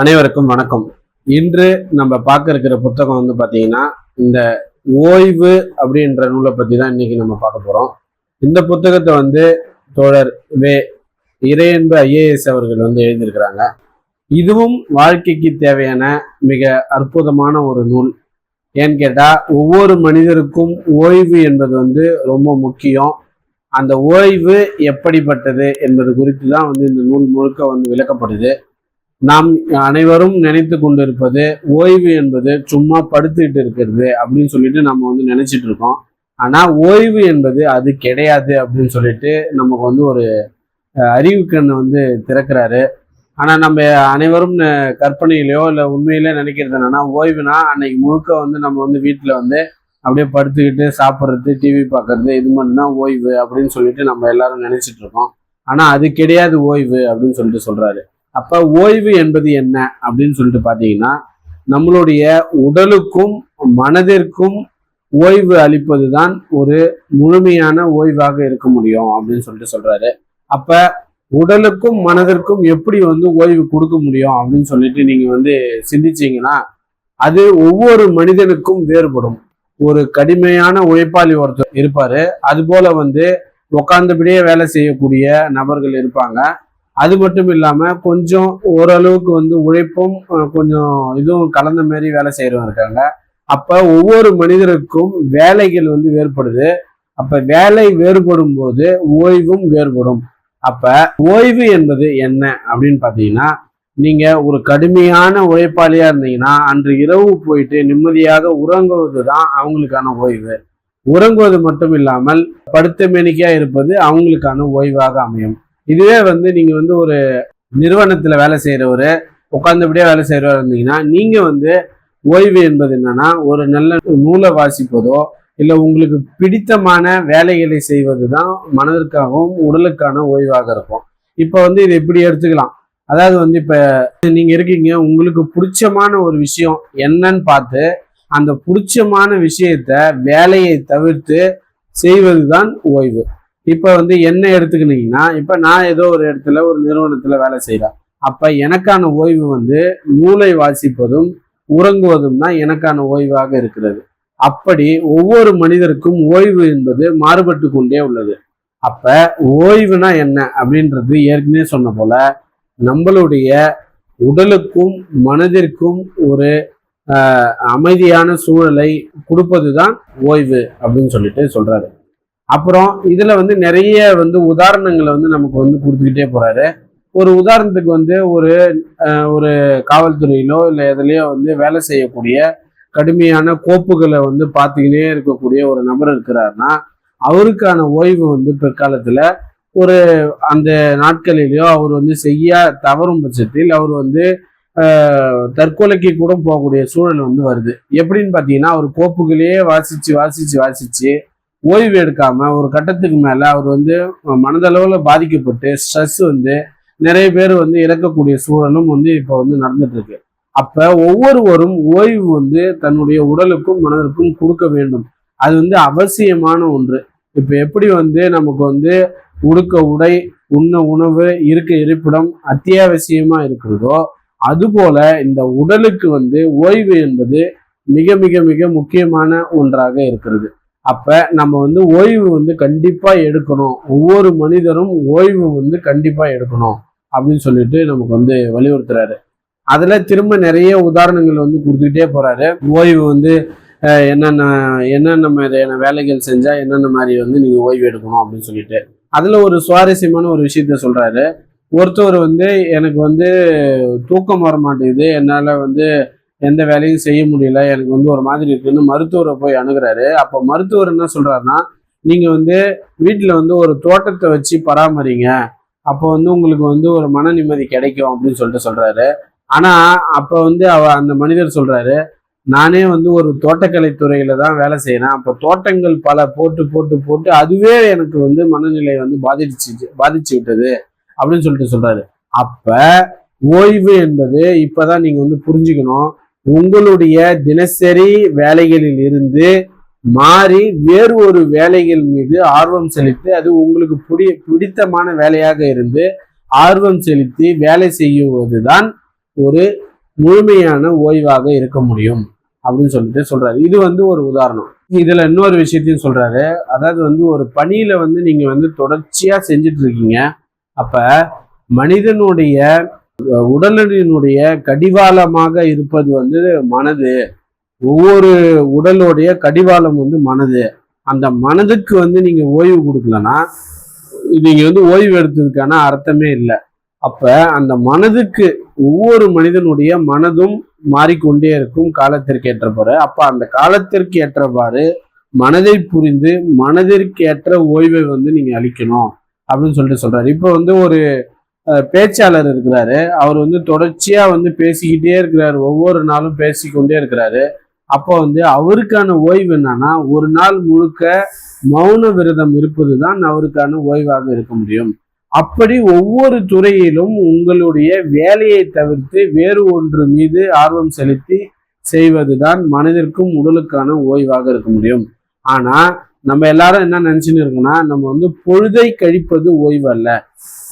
அனைவருக்கும் வணக்கம். இன்று நம்ம பார்க்க இருக்கிற புத்தகம் வந்து பார்த்தீங்கன்னா இந்த ஓய்வு அப்படின்ற நூலை பற்றி தான் இன்னைக்கு நம்ம பார்க்க போகிறோம் இந்த புத்தகத்தை வந்து தோழர் வே இறையன்பு ஐஏஎஸ் அவர்கள் வந்து எழுதியிருக்கிறாங்க. இதுவும் வாழ்க்கைக்கு தேவையான மிக அற்புதமான ஒரு நூல். ஏன்னு கேட்டால் ஒவ்வொரு மனிதருக்கும் ஓய்வு என்பது வந்து ரொம்ப முக்கியம். அந்த ஓய்வு எப்படிப்பட்டது என்பது குறித்து தான் வந்து இந்த நூல் முழுக்க வந்து விளக்கப்படுது நாம் அனைவரும் நினைத்து கொண்டிருப்பது ஓய்வு என்பது சும்மா படுத்துக்கிட்டு இருக்கிறது அப்படின்னு சொல்லிட்டு நம்ம வந்து நினைச்சிட்டு இருக்கோம். ஆனா ஓய்வு என்பது அது கிடையாது அப்படின்னு சொல்லிட்டு நமக்கு வந்து ஒரு அறிவு கண்ணை வந்து திறக்கிறாரு. ஆனா நம்ம அனைவரும் கற்பனையிலையோ இல்லை உண்மையிலே நினைக்கிறது என்னன்னா ஓய்வுனா அன்னைக்கு முழுக்க வந்து நம்ம வந்து வீட்டில் வந்து அப்படியே படுத்துக்கிட்டு சாப்பிட்றது டிவி பார்க்கறது இது மட்டும்தான் ஓய்வு அப்படின்னு சொல்லிட்டு நம்ம எல்லாரும் நினைச்சிட்டு இருக்கோம். ஆனா அது கிடையாது ஓய்வு அப்படின்னு சொல்லிட்டு சொல்றாரு. அப்ப ஓய்வு என்பது என்ன அப்படின்னு சொல்லிட்டு பாத்தீங்கன்னா நம்மளுடைய உடலுக்கும் மனதிற்கும் ஓய்வு அளிப்பது தான் ஒரு முழுமையான ஓய்வாக இருக்க முடியும் அப்படின்னு சொல்லிட்டு சொல்றாரு. அப்ப உடலுக்கும் மனதிற்கும் எப்படி வந்து ஓய்வு கொடுக்க முடியும் அப்படின்னு சொல்லிட்டு நீங்க வந்து சிந்திச்சீங்கன்னா அது ஒவ்வொரு மனிதனுக்கும் வேறுபடும். ஒரு கடுமையான உழைப்பாளி ஒருத்தர் இருப்பாரு. அது போல வந்து உட்கார்ந்தபடியே வேலை செய்யக்கூடிய நபர்கள் இருப்பாங்க. அது மட்டும் இல்லாமல் கொஞ்சம் ஓரளவுக்கு வந்து உழைப்பும் கொஞ்சம் இதுவும் கலந்த மாரி வேலை செய்கிறவங்க இருக்காங்க. அப்போ ஒவ்வொரு மனிதருக்கும் வேலைகள் வந்து வேறுபடுது. அப்போ வேலை வேறுபடும் போது ஓய்வும் வேறுபடும். அப்போ ஓய்வு என்பது என்ன அப்படின்னு பார்த்தீங்கன்னா நீங்கள் ஒரு கடுமையான உழைப்பாளியாக இருந்தீங்கன்னா அன்று இரவு போயிட்டு நிம்மதியாக உறங்குவது தான் அவங்களுக்கான ஓய்வு. உறங்குவது மட்டும் இல்லாமல் படுத்த மேனிக்கையாக இருப்பது அவங்களுக்கான ஓய்வாக அமையும். இதுவே வந்து நீங்க வந்து ஒரு நிறுவனத்துல வேலை செய்யறவரு உட்கார்ந்தபடியே வேலை செய்கிறவர் இருந்தீங்கன்னா நீங்க வந்து ஓய்வு என்பது என்னன்னா ஒரு நல்ல நூலை வாசிப்பதோ இல்லை உங்களுக்கு பிடித்தமான வேலைகளை செய்வது தான் மனதிற்காகவும் உடலுக்கான ஓய்வாக இருக்கும். இப்போ வந்து இதை எப்படி எடுத்துக்கலாம். அதாவது வந்து இப்போ நீங்கள் இருக்கீங்க உங்களுக்கு பிடிச்சமான ஒரு விஷயம் என்னன்னு பார்த்து அந்த பிடிச்சமான விஷயத்த வேலையை தவிர்த்து செய்வது தான் ஓய்வு. இப்போ வந்து என்ன எடுத்துக்கினீங்கன்னா இப்போ நான் ஏதோ ஒரு இடத்துல ஒரு நிறுவனத்தில் வேலை செய்கிறேன் அப்போ எனக்கான ஓய்வு வந்து நூலை வாசிப்பதும் உறங்குவதும் தான் எனக்கான ஓய்வாக இருக்கிறது. அப்படி ஒவ்வொரு மனிதருக்கும் ஓய்வு என்பது மாறுபட்டு கொண்டே உள்ளது. அப்ப ஓய்வுனா என்ன அப்படின்றது ஏற்கனவே சொன்ன போல நம்மளுடைய உடலுக்கும் மனதிற்கும் ஒரு அமைதியான சூழலை கொடுப்பது தான் ஓய்வு அப்படின்னு சொல்லிட்டு சொல்றாரு. அப்புறம் இதுல வந்து நிறைய வந்து உதாரணங்களை வந்து நமக்கு வந்து கொடுத்துக்கிட்டே போறாரு. ஒரு உதாரணத்துக்கு வந்து ஒரு ஒரு காவல்துறையிலோ இல்லை எதுலையோ வந்து வேலை செய்யக்கூடிய கடுமையான கோப்புகளை வந்து பார்த்துக்கினே இருக்கக்கூடிய ஒரு நபர் இருக்கிறாருன்னா அவருக்கான ஓய்வு வந்து பிற்காலத்தில் ஒரு அந்த நாட்களிலேயோ அவர் வந்து செய்ய தவறும் பட்சத்தில் அவர் வந்து தற்கொலைக்கு கூட போகக்கூடிய சூழல் வந்து வருது. எப்படின்னு பார்த்தீங்கன்னா அவர் கோப்புகளையே வாசித்து வாசித்து வாசித்து ஓய்வு எடுக்காம ஒரு கட்டத்துக்கு மேல அவர் வந்து மனதளவுல பாதிக்கப்பட்டு ஸ்ட்ரெஸ் வந்து நிறைய பேர் வந்து இறக்கக்கூடிய சூழலும் வந்து இப்போ வந்து நடந்துட்டு இருக்கு அப்ப ஒவ்வொருவரும் ஓய்வு வந்து தன்னுடைய உடலுக்கும் மனதிற்கும் கொடுக்க வேண்டும். அது வந்து அவசியமான ஒன்று. இப்ப எப்படி வந்து நமக்கு வந்து உடுக்க உடை உண்ண உணவு இருக்க இருப்பிடம் அத்தியாவசியமா இருக்கிறதோ அதுபோல இந்த உடலுக்கு வந்து ஓய்வு என்பது மிக மிக மிக முக்கியமான ஒன்றாக இருக்கிறது. அப்போ நம்ம வந்து ஓய்வு வந்து கண்டிப்பாக எடுக்கணும். ஒவ்வொரு மனிதரும் ஓய்வு வந்து கண்டிப்பாக எடுக்கணும் அப்படின்னு சொல்லிட்டு நமக்கு வந்து வலியுறுத்துறாரு. அதில் திரும்ப நிறைய உதாரணங்கள் வந்து கொடுத்துக்கிட்டே போகிறாரு ஓய்வு வந்து என்னென்ன என்னென்ன மாதிரியான வேலைகள் செஞ்சால் என்னென்ன மாதிரி வந்து நீங்கள் ஓய்வு எடுக்கணும் அப்படின்னு சொல்லிட்டு. அதில் ஒரு சுவாரஸ்யமான ஒரு விஷயத்த சொல்கிறாரு ஒருத்தவர் வந்து எனக்கு வந்து தூக்கம் வர மாட்டேங்குது என்னால் வந்து எந்த வேலையும் செய்ய முடியல. எனக்கு வந்து ஒரு மாதிரி இருக்குன்னு மருத்துவரை போய் அணுகிறாரு. அப்போ மருத்துவர் என்ன சொல்றாருன்னா நீங்க வந்து வீட்டில் வந்து ஒரு தோட்டத்தை வச்சு பராமரிங்க. அப்போ வந்து உங்களுக்கு வந்து ஒரு மன நிம்மதி கிடைக்கும் அப்படின்னு சொல்லிட்டு சொல்றாரு. ஆனா அப்ப வந்து அவ அந்த மனிதர் சொல்றாரு நானே வந்து ஒரு தோட்டக்கலை துறையில தான் வேலை செய்யறேன் அப்போ தோட்டங்கள் பல போட்டு போட்டு போட்டு அதுவே எனக்கு வந்து மனநிலை வந்து பாதிச்சு பாதிச்சு விட்டது அப்படின்னு சொல்லிட்டு சொல்றாரு. அப்ப ஓய்வு என்பது இப்பதான் நீங்க வந்து புரிஞ்சுக்கணும். உங்களுடைய தினசரி வேலைகளில் இருந்து மாறி வேறு ஒரு வேலைகள் மீது ஆர்வம் செலுத்தி அது உங்களுக்கு பிடி பிடித்தமான வேலையாக இருந்து ஆர்வம் செலுத்தி வேலை செய்யுவதுதான் ஒரு முழுமையான ஓய்வாக இருக்க முடியும் அப்படின்னு சொல்லிட்டு சொல்றாரு. இது வந்து ஒரு உதாரணம். இதுல இன்னொரு விஷயத்தையும் சொல்றாரு. அதாவது வந்து ஒரு பணியில வந்து நீங்க வந்து தொடர்ச்சியா செஞ்சுட்டு இருக்கீங்க. அப்ப மனிதனுடைய உடலினுடைய கடிவாளமாக இருப்பது வந்து மனது. ஒவ்வொரு உடலுடைய கடிவாளம் வந்து மனது. அந்த மனதுக்கு வந்து நீங்க ஓய்வு கொடுக்கலன்னா நீங்க வந்து ஓய்வு எடுத்ததுக்கான அர்த்தமே இல்லை. அப்ப அந்த மனதுக்கு ஒவ்வொரு மனிதனுடைய மனதும் மாறிக்கொண்டே இருக்கும் காலத்திற்கு ஏற்றபாறு அப்ப அந்த காலத்திற்கு ஏற்றவாறு மனதை புரிந்து மனதிற்கு ஏற்ற ஓய்வை வந்து நீங்க அளிக்கணும் அப்படின்னு சொல்லிட்டு சொல்றாரு. இப்போ வந்து ஒரு பேச்சாளர் இருக்கிறாரு. அவர் வந்து தொடர்ச்சியா வந்து பேசிக்கிட்டே இருக்கிறாரு. ஒவ்வொரு நாளும் பேசிக்கொண்டே இருக்கிறாரு. அப்போ வந்து அவருக்கான ஓய்வு என்னன்னா ஒரு நாள் முழுக்க மௌன விரதம் இருப்பது தான் அவருக்கான ஓய்வாக இருக்க முடியும். அப்படி ஒவ்வொரு துறையிலும் உங்களுடைய வேலையை தவிர்த்து வேறு ஒன்று மீது ஆர்வம் செலுத்தி செய்வதுதான் மனதிற்கும் உடலுக்கான ஓய்வாக இருக்க முடியும். ஆனா நம்ம எல்லாரும் என்ன நினச்சின்னு இருக்கோம்னா நம்ம வந்து பொழுதை கழிப்பது ஓய்வு அல்ல.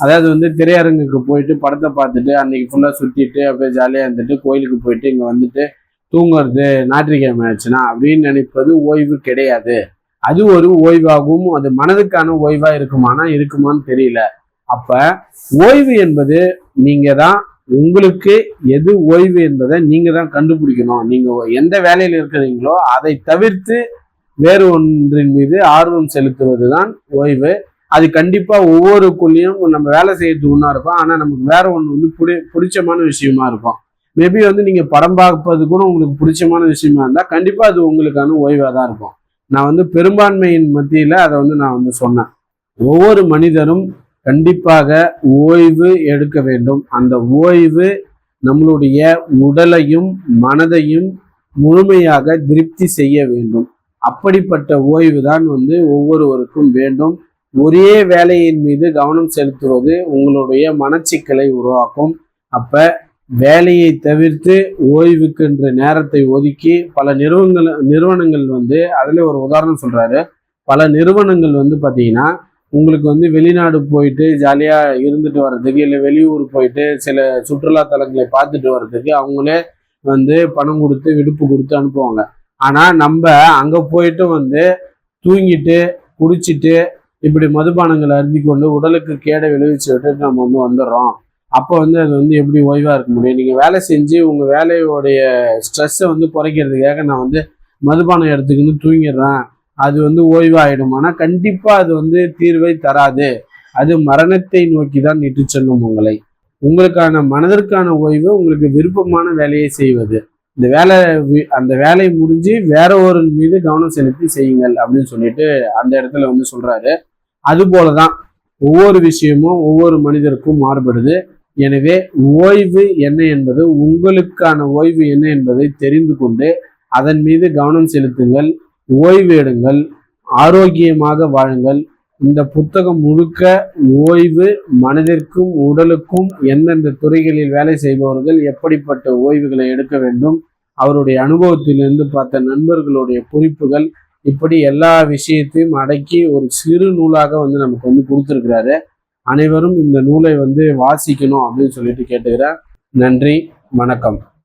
அதாவது வந்து திரையரங்குக்கு போயிட்டு படத்தை பார்த்துட்டு அன்னைக்கு ஃபுல்லாக சுற்றிட்டு அப்படியே ஜாலியாக இருந்துட்டு கோயிலுக்கு போயிட்டு இங்கே வந்துட்டு தூங்குறது ஞாயிற்றுக்கிழமை ஆச்சுன்னா அப்படின்னு நினைப்பது ஓய்வு கிடையாது. அது ஒரு ஓய்வாகவும் அது மனதுக்கான ஓய்வா இருக்குமானா இருக்குமான்னு தெரியல. அப்ப ஓய்வு என்பது நீங்க தான் உங்களுக்கு எது ஓய்வு என்பதை நீங்க தான் கண்டுபிடிக்கணும். நீங்க எந்த வேலையில இருக்கிறீங்களோ அதை தவிர்த்து வேறு ஒன்றின் மீது ஆர்வம் செலுத்துவது தான் ஓய்வு. அது கண்டிப்பா ஒவ்வொருக்குள்ளேயும் நம்ம வேலை செய்யறது ஒன்றா இருக்கும். ஆனா நமக்கு வேற ஒன்று வந்து பிடி பிடிச்சமான விஷயமா இருக்கும். மேபி வந்து நீங்க படம் பார்ப்பது கூட உங்களுக்கு பிடிச்சமான விஷயமா இருந்தா கண்டிப்பா அது உங்களுக்கான ஓய்வா தான் இருக்கும். நான் வந்து பெரும்பான்மையின் மத்தியில அதை வந்து நான் வந்து சொன்னேன். ஒவ்வொரு மனிதரும் கண்டிப்பாக ஓய்வு எடுக்க வேண்டும். அந்த ஓய்வு நம்மளுடைய உடலையும் மனதையும் முழுமையாக திருப்தி செய்ய வேண்டும். அப்படிப்பட்ட ஓய்வு தான் வந்து ஒவ்வொருவருக்கும் வேண்டும். ஒரே வேலையின் மீது கவனம் செலுத்துவது உங்களுடைய மனச்சிக்கலை உருவாக்கும். அப்ப வேலையை தவிர்த்து ஓய்வுக்குன்ற நேரத்தை ஒதுக்கி பல நிறுவனங்கள் நிறுவனங்கள் வந்து அதில் ஒரு உதாரணம் சொல்றாரு. பல நிறுவனங்கள் வந்து பார்த்தீங்கன்னா உங்களுக்கு வந்து வெளிநாடு போயிட்டு ஜாலியாக இருந்துட்டு வர்றதுக்கு இல்லை வெளியூர் போயிட்டு சில சுற்றுலா தலங்களை பார்த்துட்டு வர்றதுக்கு அவங்களே வந்து பணம் கொடுத்து விடுப்பு கொடுத்து அனுப்புவாங்க. ஆனா நம்ம அங்க போயிட்டு வந்து தூங்கிட்டு குடிச்சிட்டு இப்படி மதுபானங்களை அருந்தி கொண்டு உடலுக்கு கேடை விளைவிச்சு விட்டுட்டு நம்ம வந்து வந்துடுறோம். அப்போ வந்து அது வந்து எப்படி ஓய்வாக இருக்க முடியும்? நீங்கள் வேலை செஞ்சு உங்கள் வேலையோடைய ஸ்ட்ரெஸ்ஸை வந்து குறைக்கிறதுக்காக நான் வந்து மதுபானம் எடுத்துக்கின்னு தூங்கிடுறேன். அது வந்து ஓய்வாயிடும். ஆனால் கண்டிப்பாக அது வந்து தீர்வை தராது. அது மரணத்தை நோக்கி தான் இட்டு செல்லும் உங்களை. உங்களுக்கான மனதிற்கான ஓய்வு உங்களுக்கு விருப்பமான வேலையை செய்வது. இந்த வேலை அந்த வேலை முடிஞ்சு வேற ஒரு மீது கவனம் செலுத்தி செய்யுங்கள் அப்படின்னு சொல்லிட்டு அந்த இடத்துல வந்து சொல்றாரு. அது போலதான் ஒவ்வொரு விஷயமும் ஒவ்வொரு மனிதருக்கும் மாறுபடுது. எனவே ஓய்வு என்ன என்பது உங்களுக்கான ஓய்வு என்ன என்பதை தெரிந்து கொண்டு அதன் மீது கவனம் செலுத்துங்கள் ஓய்வு எடுங்கள் ஆரோக்கியமாக வாழுங்கள். இந்த புத்தகம் முழுக்க ஓய்வு மனதிற்கும் உடலுக்கும் எந்தெந்த துறைகளில் வேலை செய்பவர்கள் எப்படிப்பட்ட ஓய்வுகளை எடுக்க வேண்டும் அவருடைய அனுபவத்திலிருந்து பார்த்த நண்பர்களுடைய குறிப்புகள் இப்படி எல்லா விஷயத்தையும் அடக்கி ஒரு சிறு நூலாக வந்து நமக்கு வந்து கொடுத்துருக்கிறாரு. அனைவரும் இந்த நூலை வந்து வாசிக்கணும் அப்படின்னு சொல்லிட்டு கேட்டுக்கிறேன். நன்றி வணக்கம்.